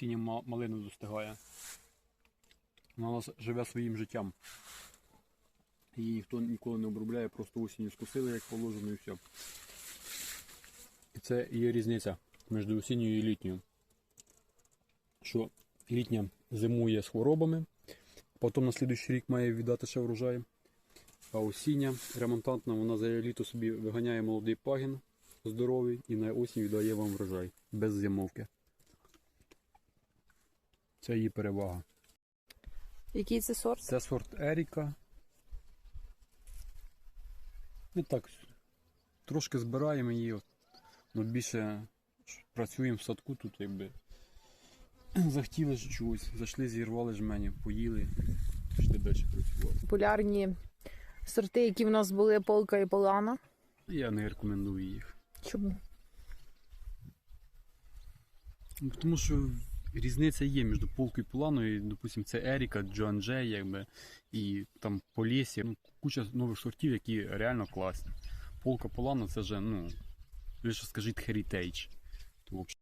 осіння ма- малина достигає. Вона живе своїм життям. Її ніхто ніколи не обробляє, просто осінню скосили, як положено, і все. І це є різниця між осінньою і літньою. Що літня зимує з хворобами, потім на слідуючий рік має віддати ще врожай. А осіння ремонтантна, вона за літо собі виганяє молодий пагін здоровий і на осінь віддає вам врожай без зимовки. Це її перевага. Який це сорт? Це сорт Еріка. Ми так трошки збираємо її. от. Ну, більше працюємо в садку тут, якби. Захотіли ж чогось, зайшли, зірвали жмені, поїли, пішли далі працювати. Популярні сорти, які в нас були полка і полана. Я не рекомендую їх. Чому? Ну, Тому що різниця є між полкою і поланою. Допустим, це Еріка, Джоан Джей, якби, і там Полісі. Ну, куча нових сортів, які реально класні. Полка полана це вже, ну, що скажіть. То,